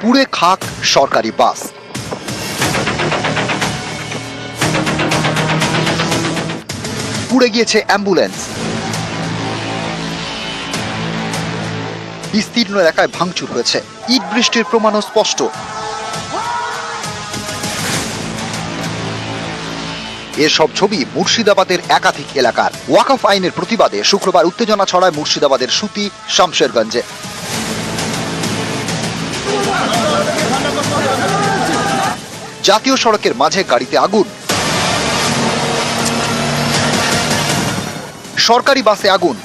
পুড়ে খাক সরকারি বাস। পুড়ে গিয়েছে অ্যাম্বুলেন্স। বিস্তীর্ণ এলাকায় ভাঙচুর হয়েছে। ইট বৃষ্টির প্রমাণও স্পষ্ট। এসব ছবি মুর্শিদাবাদের একাধিক এলাকার। ওয়াকফ আইনের প্রতিবাদে শুক্রবার উত্তেজনা ছড়ায় মুর্শিদাবাদের সুতি শামশেরগঞ্জে। জাতীয় সড়কের মাঝে গাড়িতে আগুন। সরকারি বাসে আগুন।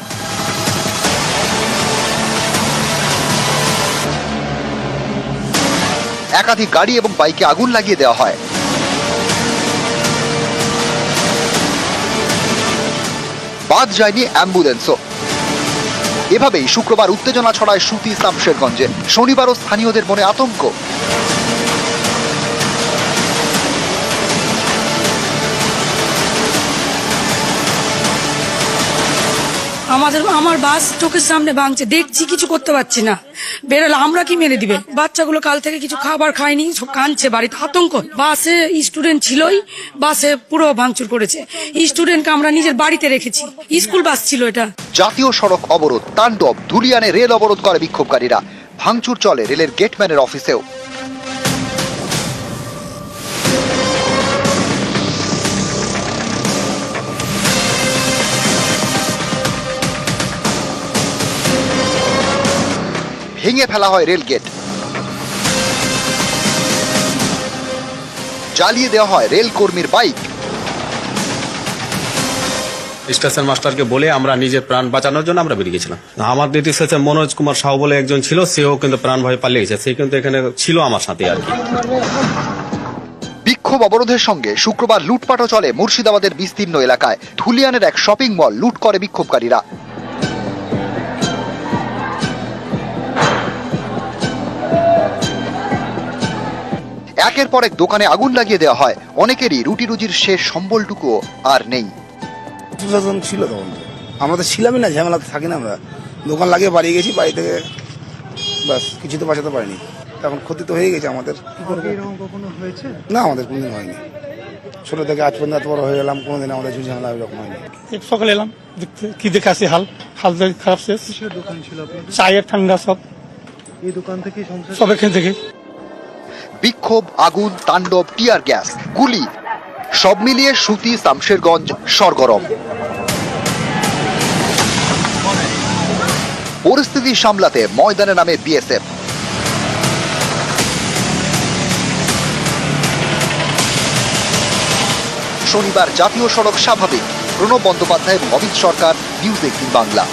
একাধিক গাড়ি এবং বাইকে আগুন লাগিয়ে দেওয়া হয়। বাদ যায়নি অ্যাম্বুলেন্সও। এভাবেই শুক্রবার উত্তেজনা ছড়ায় সুতি শামশেরগঞ্জে শনিবারও স্থানীয়দের মনে আতঙ্ক। আমাদের আমার বাস চোখের সামনে ভাঙছে। দেখছি, কিছু করতে পারছি না। বেরোলে আমরা কি মেরে দিবে? বাচ্চাগুলো কাল থেকে কিছু খাবার খায়নি, সব কাঁদছে বাড়িতে। আতঙ্ক। বাসে স্টুডেন্ট ছিলই, বাসে পুরো ভাঙচুর করেছে। স্টুডেন্টকে আমরা নিজের বাড়িতে রেখেছি। স্কুল বাস ছিল এটা। জাতীয় সড়ক অবরোধ, তাণ্ডব, ধুলিয়ানে রেল অবরোধ করে বিক্ষোভকারীরা। ভাঙচুর চলে রেলের গেটম্যানের অফিসেও। ভেঙে ফেলা হয় রেল গেট। জ্বালিয়ে দেওয়া হয় রেল কর্মীর বাইক। স্টেশন মাস্টারকে বলে আমরা নিজের প্রাণ বাঁচানোর জন্য আমরা বেরিয়ে গেছিলাম। আমার ডিউটি স্টেশন মনোজ কুমার সাহু বলে একজন ছিল সেও কিন্তু প্রাণ ভয়ে পালিয়ে গেছে সে কিন্তু এখানে ছিল আমার সাথে আর কি। বিক্ষোভ অবরোধের সঙ্গে শুক্রবার লুটপাটও চলে মুর্শিদাবাদের বিস্তীর্ণ এলাকায়। ধুলিয়ানের এক শপিং মল লুট করে বিক্ষোভকারীরা। একের পর এক দোকানে আগুন লাগিয়ে দেওয়া হয়। অনেকেরই রুটি রুজির শেষ সম্বলটুকুও আর নেই। ছিল তখন। আমরা তো ছিলামই না ঝামেলাতে থাকি না আমরা। দোকান লাগিয়ে বাড়ি গেছি বাড়ি থেকে বাস কিছু তো বাঁচাতে পারিনি। এখন ক্ষতি তো হয়ে গেছে আমাদের। না আমাদের কোনোদিন হয়নি। ছোট থেকে আজ পর্যন্ত এত বড় হয়ে গেলাম কোনোদিন আমাদের ঝুঁঝ ঝামেলা এরকম হয়নি। এক সকালে এলাম দেখতে কি দেখে আসি হাল? হাল খারাপ শেষ। দোকান ছিল চায়ের ঠান্ডা সব। এই দোকান থেকে সব এখান থেকে। বিক্ষোভ, আগুন, তাণ্ডব, টিয়ার গ্যাস, গুলি, সব মিলিয়ে সুতি শামশেরগঞ্জ সরগরম। পরিস্থিতি সামলাতে ময়দানে নামে বিএসএফ। শনিবার জাতীয় সড়ক স্বাভাবিক। Pranab Bandyopadhyay Amit Sarkar, news eighteen Bangla.